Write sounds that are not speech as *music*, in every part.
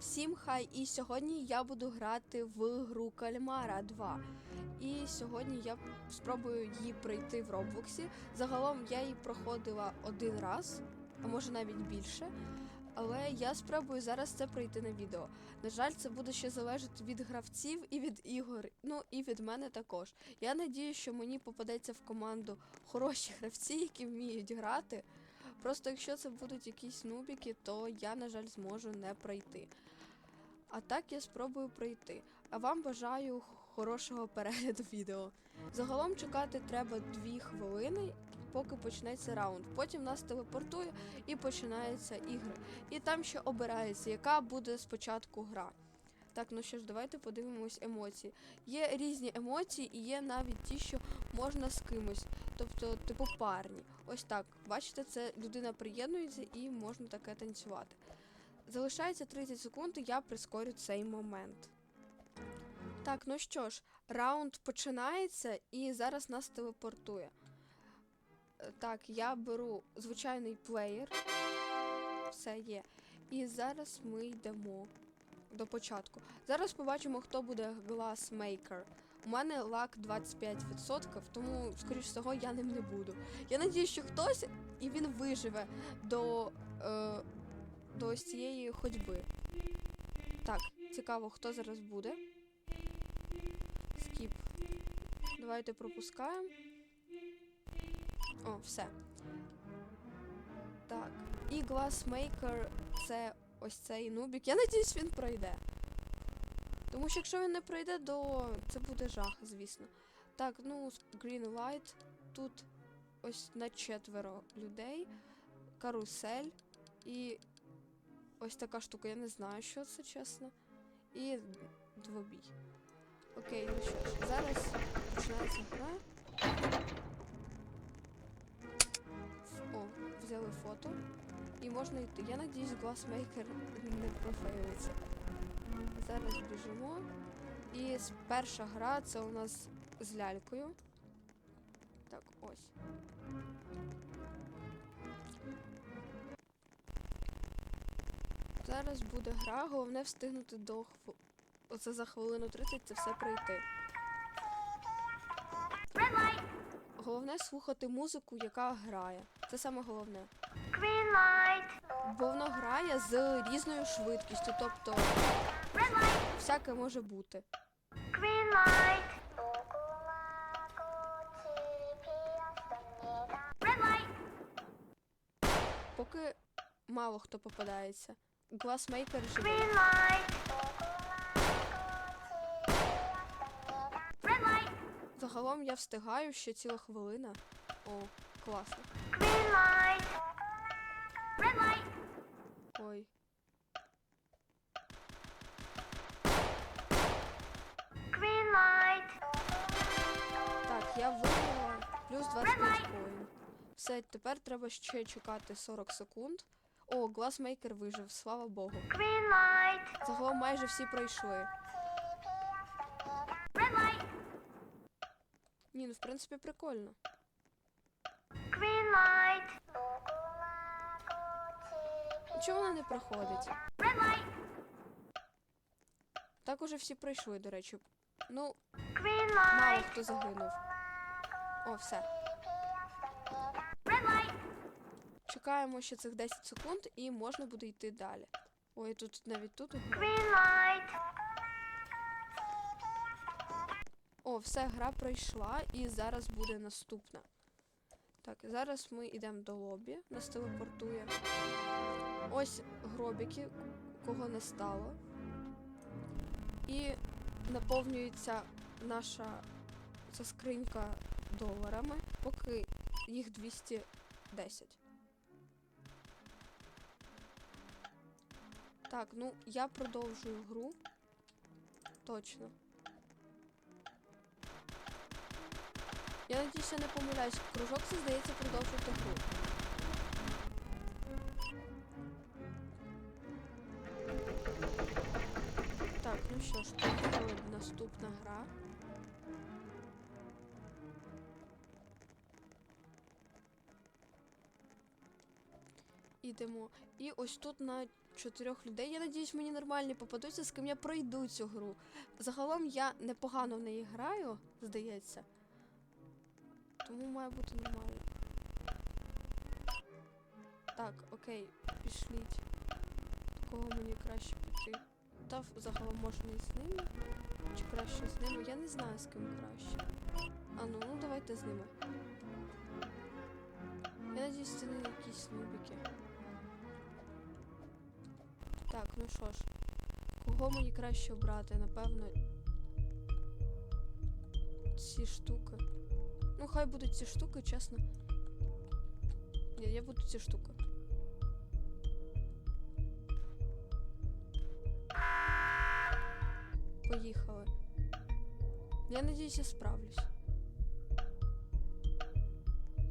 Всім хай! І сьогодні я буду грати в гру Кальмара 2. І сьогодні я спробую її пройти в Роблоксі. Загалом я її проходила один раз, а може навіть більше. Але я спробую зараз це пройти на відео. На жаль, це буде ще залежати від гравців і від ігор, ну і від мене також. Я надію, що мені попадеться в команду хороші гравці, які вміють грати. Просто якщо це будуть якісь нубіки, то я, на жаль, зможу не пройти. А так я спробую пройти. А вам бажаю хорошого перегляду відео. Загалом чекати треба 2 хвилини, поки почнеться раунд. Потім нас телепортує і починаються ігри. І там ще обирається, яка буде спочатку гра. Так, ну що ж, давайте подивимось емоції. Є різні емоції, і є навіть ті, що можна з кимось, тобто, типу парні. Ось так. Бачите, це людина приєднується і можна таке танцювати. Залишається 30 секунд, і я прискорю цей момент. Так, ну що ж, раунд починається і зараз нас телепортує. Е, Так, я беру звичайний плеєр. Все є. І зараз ми йдемо до початку. Зараз побачимо, хто буде гласмейкер. У мене лак 25%, тому, скоріш всього, я ним не буду. Я надію, що хтось і він виживе до, е, до ось цієї ходьби. Так, цікаво, хто зараз буде. Скіп. Давайте пропускаємо. О, все. Так. І гласмейкер це ось цей нубік. Я надіюсь, він пройде. Тому що якщо він не пройде, то це буде жах, звісно. Так, ну, Green Light. Тут ось на четверо людей. Карусель. І ось така штука, я не знаю, що це, чесно. І двобій. Окей, ну що ж, зараз починається гра. О, взяли фото. І можна йти. Я надіюсь, гласмейкер не профейлиться. Зараз біжимо. І перша гра це у нас з лялькою. Так, ось. Зараз буде гра, головне встигнути до хв... Оце за хвилину 30 це все пройти. Головне слухати музику, яка грає. Це саме головне. Green light. Бо воно грає з різною швидкістю, тобто всяке може бути. Green light. Поки мало хто попадається. Гласмейкер живий. Загалом я встигаю ще ціла хвилина. О, класно. Green light. Red light. Ой. Green light. Так, я виграла плюс 25 коїн. Все, тепер треба ще чекати 40 секунд. О, гласмейкер вижив, слава Богу. Light. Загалом майже всі пройшли. Light. Ні, ну в принципі прикольно. Green light. Чому вона не проходить? Red light. Так уже всі пройшли, до речі. Ну, Green мало хто загинув. О, все. Чекаємо ще цих 10 секунд і можна буде йти далі. Ой, тут навіть тут. О, все, гра пройшла і зараз буде наступна. Так, зараз ми йдемо до лобі, нас телепортує. Ось гробики, кого не стало. І наповнюється наша ця скринька доларами, поки їх 210. Так, ну я продовжую гру. Точно. Я надіюся, не помиляюсь. Кружок це здається продовжувати гру. Так, ну що ж, тут наступна гра. Ідемо. І ось тут на чотирьох людей. Я надіюсь, мені нормальні попадуться, з ким я пройду цю гру. Загалом я непогано в неї граю, здається. Тому має бути нормально. Так, окей, пішліть. Кого мені краще піти? Та загалом можна і з ними. Чи краще з ними? Я не знаю з ким краще. А ну, ну давайте з ними. Я надіюсь, це не якісь нубики. Так, ну що ж. Кого мені краще обрати? Напевно. Ці штуки. Ну, хай будуть ці штуки, чесно. Ні, я буду ці штуки. Поїхали. Я надіюсь, я справлюсь.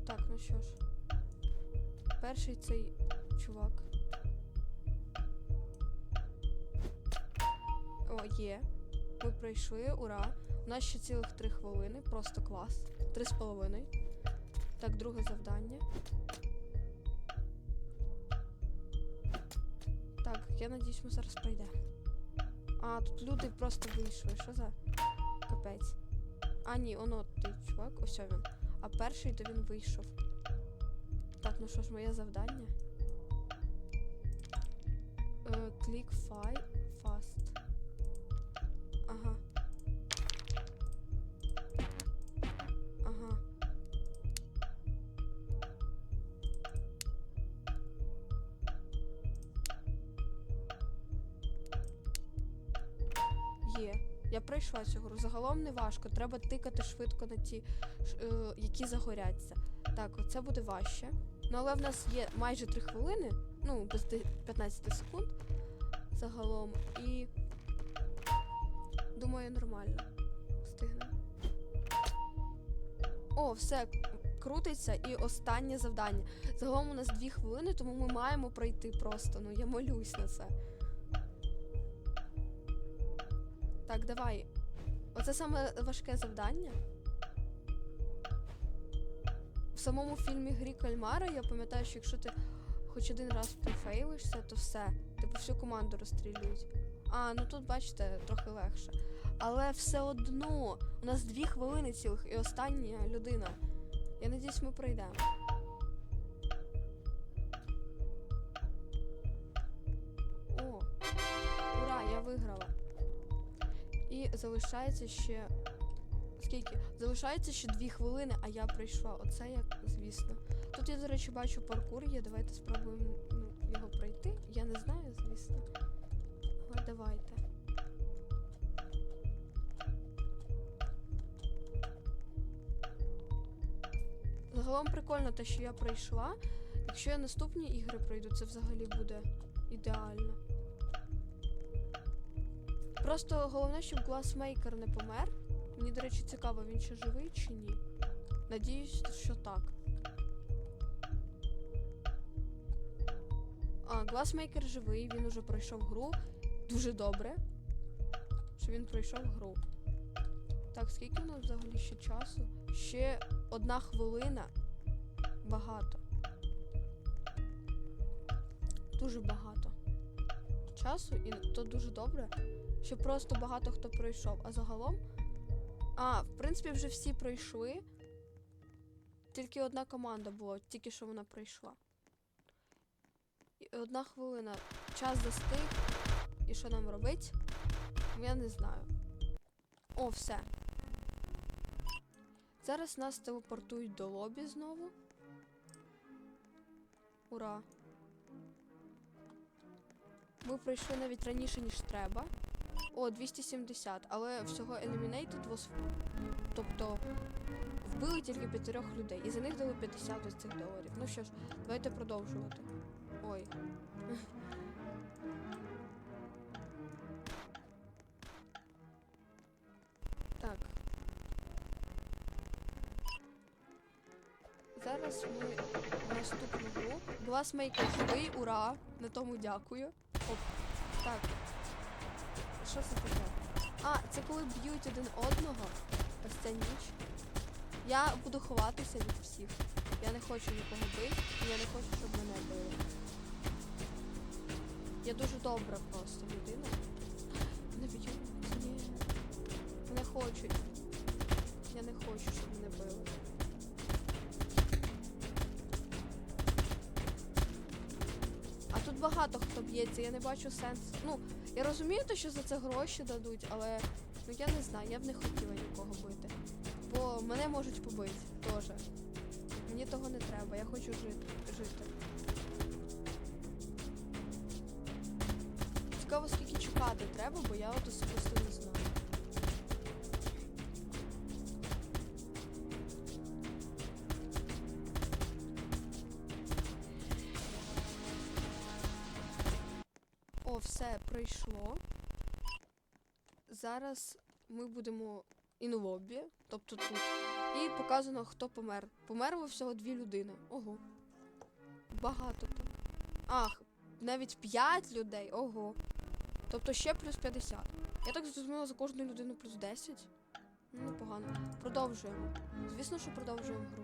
Так, ну що ж. Перший цей чувак. Пройшли, ура. У нас ще цілих три хвилини, просто клас. Три з половиною. Так, друге завдання. Так, я надіюсь, ми зараз пройдемо. А, тут люди просто вийшли. Що за капець? А, ні, оно той чувак, ось він. А перший то він вийшов. Так, ну що ж, моє завдання? Е, Click Загалом не важко. Треба тикати швидко на ті, е, які загоряться. Так, оце буде важче. Ну, але в нас є майже 3 хвилини, ну, без 15 секунд загалом. І думаю, нормально. Встигнемо. О, все, крутиться і останнє завдання. Загалом у нас 2 хвилини, тому ми маємо пройти просто. Ну, я молюсь на це. Так, давай. Оце саме важке завдання. В самому фільмі Грі Кальмара я пам'ятаю, що якщо ти хоч один раз профейлишся, то все. Типу всю команду розстрілюють. А, ну тут, бачите, трохи легше. Але все одно у нас дві хвилини цілих і остання людина. Я надіюсь, ми пройдемо. Залишається ще. Скільки? Залишається ще дві хвилини, а я пройшла. Оце як, звісно. Тут я, до речі, бачу паркур є. Давайте спробуємо ну, його пройти. Я не знаю, звісно. Але давайте. Загалом прикольно те, що я пройшла. Якщо я наступні ігри пройду, це взагалі буде ідеально. Просто головне, щоб гласмейкер не помер. Мені, до речі, цікаво, він ще живий чи ні. Надіюсь, що так. А, гласмейкер живий, він уже пройшов гру. Дуже добре. Що він пройшов гру. Так, скільки у нас взагалі ще часу? Ще одна хвилина. Багато. Дуже багато. Часу, і то дуже добре що просто багато хто пройшов. А загалом. А, в принципі, вже всі пройшли. Тільки одна команда була, тільки що вона пройшла. І одна хвилина. Час застиг. І що нам робить? Я не знаю. О, все. Зараз нас телепортують до лобі знову. Ура! Ми пройшли навіть раніше, ніж треба. О, 270, але всього eliminated was... Тобто вбили тільки п'ятирьох людей. І за них дали 50 ось цих доларів. Ну що ж, давайте продовжувати. Ой. *laughs* Так. Зараз ми наступну гру. Гласмейкер живий, ура! На тому дякую. Оп. Так. Що це таке? А, це коли б'ють один одного. Ось ця ніч. Я буду ховатися від всіх. Я не хочу нікого бити, і я не хочу, щоб мене били. Я дуже добра просто людина. *gasps* Не б'ють. Ні. Не хочуть. Я не хочу, щоб мене били. Багато хто б'ється, я не бачу сенсу. Ну, я розумію, те, що за це гроші дадуть, але ну я не знаю, я б не хотіла нікого бити. Бо мене можуть побити теж. Мені того не треба, я хочу жити. жити. Цікаво, скільки чекати треба, бо я от особисто Зараз ми будемо інлобі, тобто тут. І показано, хто помер. Померло всього дві людини. Ого. Багато там. Ах, навіть 5 людей. Ого. Тобто ще плюс 50. Я так зрозуміла за кожну людину плюс 10. Ну, непогано. Продовжуємо. Звісно, що продовжуємо гру.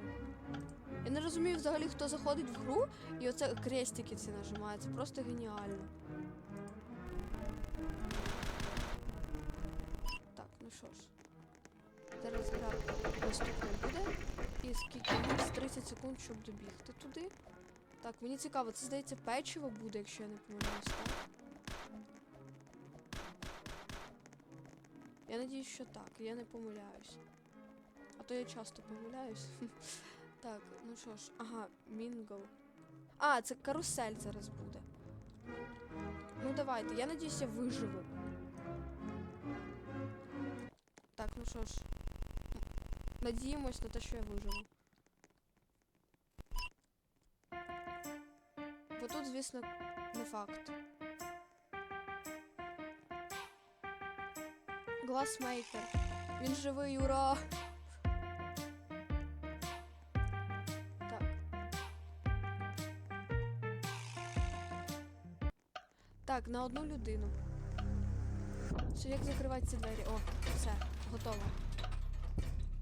Я не розумію взагалі, хто заходить в гру і оце крестики ці нажимає. Це просто геніально. Ну що ж. Зараз гра наступна буде. І скільки нас 30 секунд, щоб добігти туди. Так, мені цікаво, це здається печиво буде, якщо я не помиляюсь, так? Я надіюсь, що так, я не помиляюсь. А то я часто помиляюсь. *laughs* Так, ну що ж, ага, мінгл. А, це карусель зараз буде. Ну давайте, я надіюсь, я виживу. Так, ну що ж. Надіємось на те, що я виживу. Бо тут, звісно, не факт. Гласмейкер. Він живий, ура! Так. Так, на одну людину. Все, як закривати ці двері? О, все, готово.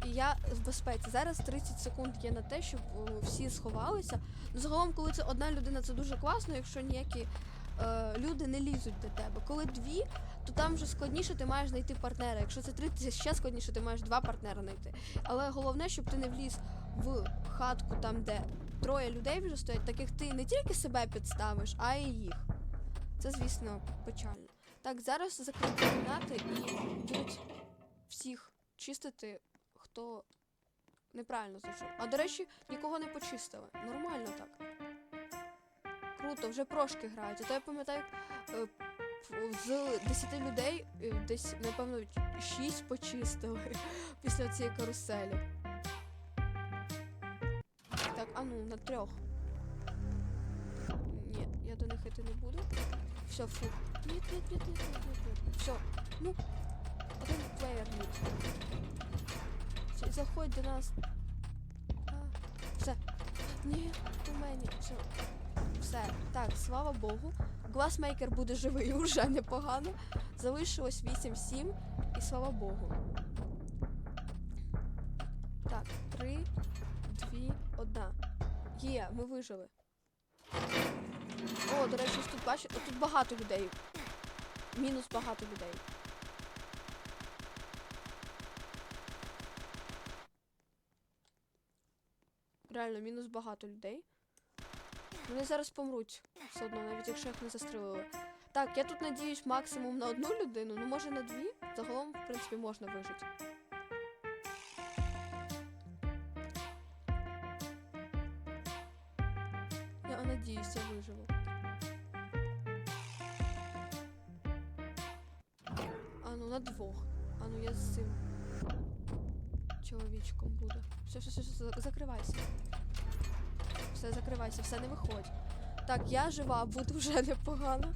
І я в безпеці. Зараз 30 секунд є на те, щоб всі сховалися. Ну, загалом, коли це одна людина, це дуже класно, якщо ніякі е, люди не лізуть до тебе. Коли дві, то там вже складніше ти маєш знайти партнера. Якщо це три, це ще складніше, ти маєш два партнера знайти. Але головне, щоб ти не вліз в хатку там, де троє людей вже стоять, таких ти не тільки себе підставиш, а й їх. Це, звісно, печально. Так, зараз закриті кімнати і будуть всіх чистити, хто неправильно зайшов. А до речі, нікого не почистили. Нормально так. Круто, вже прошки грають. А то я пам'ятаю, е, з 10 людей е, десь, напевно, 6 почистили *laughs* після цієї каруселі. Так, а ну, на трьох. Ні, я до них йти не буду. Все, фу. Нет, нет, нет, нет, нет, нет, нет. Все. Ну, один плеєр ні. Все, заходь до нас. А, все. Ні, у мені. Все. Все. Так, слава Богу. Гласмейкер буде живий *laughs* уже непогано. Залишилось 8-7 і слава Богу. Так, 3, 2, 1. Є, ми вижили. О, до речі, тут бачите, тут багато людей. Мінус багато людей. Реально, мінус багато людей. Вони зараз помруть все одно, навіть якщо їх не застрелили. Так, я тут надіюсь максимум на одну людину, ну може на дві. Загалом, в принципі, можна вижити. Я надіюсь, я виживу. Чоловічком буду. Все, все, все, все, закривайся. Все, закривайся, все, не виходь. Так, я жива, буде вже *laughs* непогано.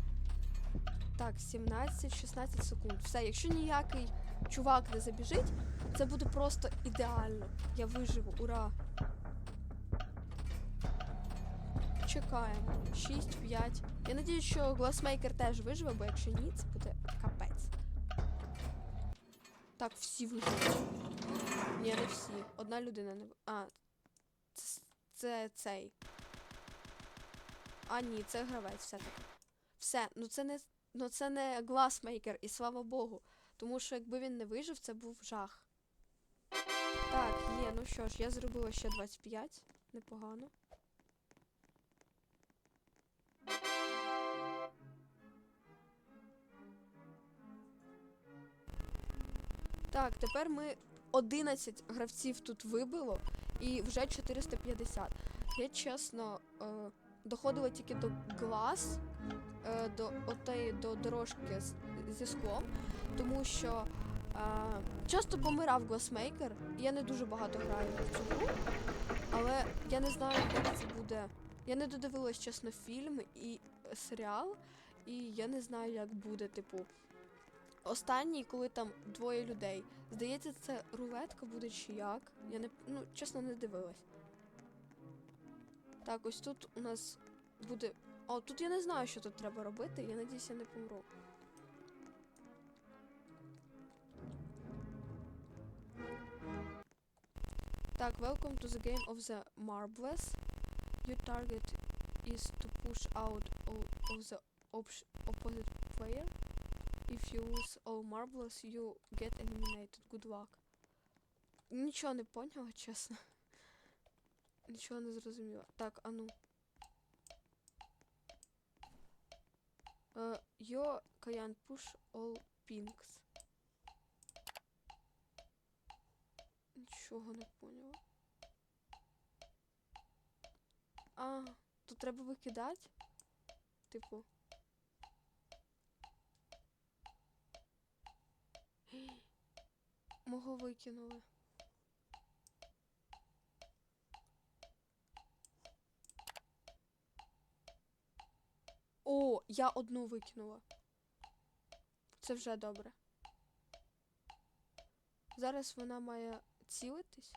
Так, 17-16 секунд. Все, якщо ніякий чувак не забіжить, це буде просто ідеально. Я виживу, ура! Чекаємо. 6-5. Я надіюсь, що гласмейкер теж виживе, бо якщо ні, це буде капець. Так, всі виживуть. Ні, не всі. Одна людина не. А. Це, це цей. А, ні, це гравець все-таки. Все, ну це не ну це не гласмейкер, і слава Богу. Тому що якби він не вижив, це був жах. Так, є, ну що ж, я зробила ще 25. Непогано. Так, тепер ми 11 гравців тут вибило і вже 450. Я чесно е, доходила тільки до глаз, е, до отеї до дорожки з, зі склом, тому що е, часто помирав гласмейкер, я не дуже багато граю в цю гру, але я не знаю, як це буде. Я не додивилась чесно фільм і е, серіал, і я не знаю, як буде, типу. Останній, коли там двоє людей. Здається, це рулетка буде чи як. Я не ну, чесно не дивилась. Так, ось тут у нас буде. О, тут я не знаю, що тут треба робити. Я надіюсь, я не помру. Так, welcome to the game of the marbles. Your target is to push out all of the op- opposite player. If you lose all marbles, you get eliminated. Good luck. Нічого не поняла, *laughs* чесно. Нічого не зрозуміла. Так, а ну. Uh, you can push all pinks. Нічого не поняла. А, тут треба викидати? Типу. Мого викинули. О, я одну викинула. Це вже добре. Зараз вона має цілитись.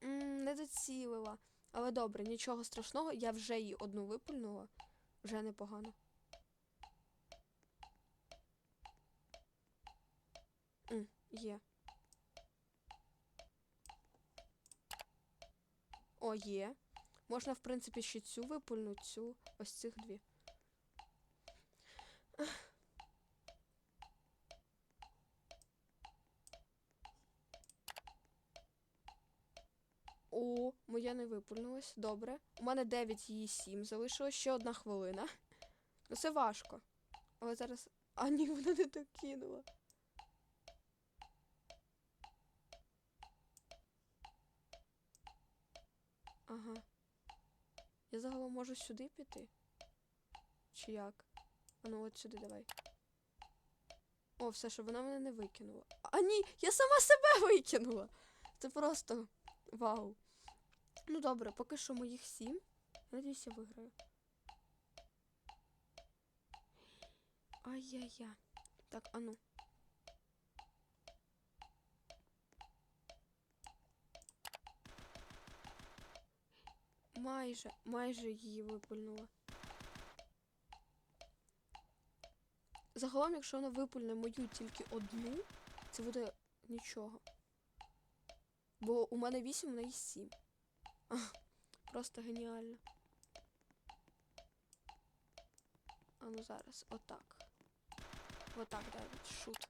Не доцілила. Але добре, нічого страшного, я вже її одну випульнула. Вже непогано. М, є. О, є. Можна, в принципі, ще цю випульнути, цю, ось цих дві. О, моя не випульнулась. Добре. У мене 9 її 7 залишилось ще одна хвилина. Ну це важко. Але зараз. А ні, вона не докинула. Ага. Я загалом можу сюди піти? Чи як? А ну от сюди давай. О, все, щоб вона мене не викинула. А ні, я сама себе викинула. Це просто вау. Ну добре, поки що моїх сім. Надіюсь, я виграю. Ай-яй-я. Так, а ну. Майже, майже її випульнула. Загалом, якщо вона випульне мою тільки одну, це буде нічого. Бо у мене 8, у неї 7. *laughs* Просто геніально. А ну зараз, отак. Отак, Давид, шут.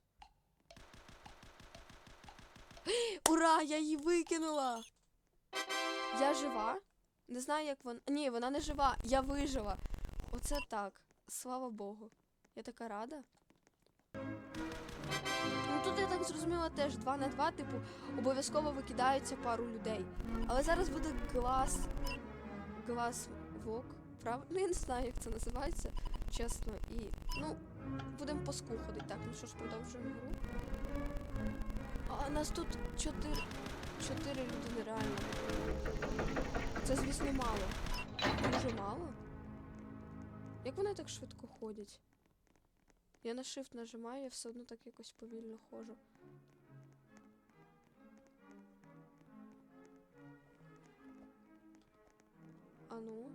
*gasps* Ура! Я її викинула! Я жива? Не знаю, як вона. Ні, вона не жива. Я вижила. Оце так. Слава Богу. Я така рада. Ну тут я так зрозуміла теж 2 на 2, типу, обов'язково викидаються пару людей. Але зараз буде глас. Глас вок. Прав... Ну я не знаю, як це називається, чесно. І. Ну, будемо по ску ходити. Так, ну що ж, продовжуємо гру. А нас тут 4. 4 людини реально. Це, звісно, мало. Дуже мало. Як вони так швидко ходять? Я на shift нажимаю, я все одно так якось повільно ходжу. А ну.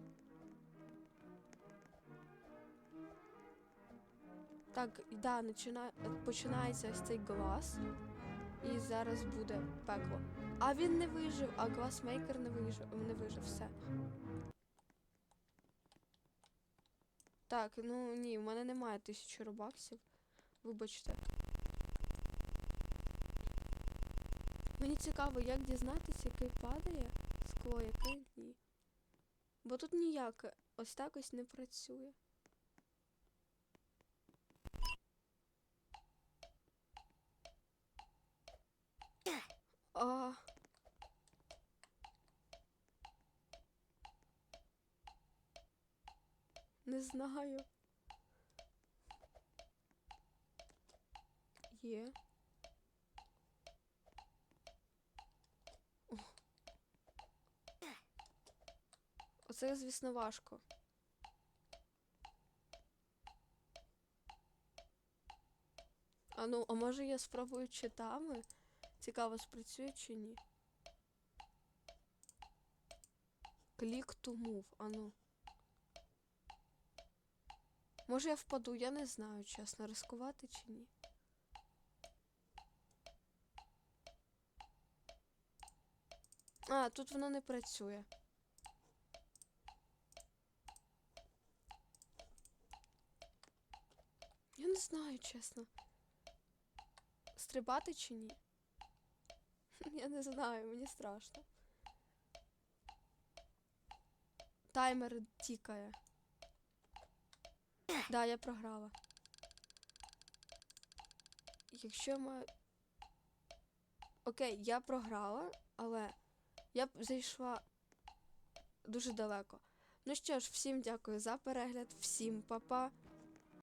Так, да, начина... починається ось цей глаз. І зараз буде пекло. А він не вижив, а класмейкер не вижив, не вижив, все. Так, ну ні, в мене немає тисячі робаксів. Вибачте. Мені цікаво, як дізнатися, який падає скло, яке ні. Бо тут ніяке ось так ось не працює. А... Не знаю. Є. Оце, звісно, важко. А ну, а може я спробую читами? Цікаво, спрацює чи ні. Клік to move, а ну. Може я впаду, я не знаю, чесно, ризикувати чи ні. А, тут воно не працює. Я не знаю, чесно. Стрибати чи ні? *laughs* Я не знаю, мені страшно. Таймер тікає. Да, я програла. Якщо ми... Окей, я програла, але я зайшла дуже далеко. Ну що ж, всім дякую за перегляд, всім па-па.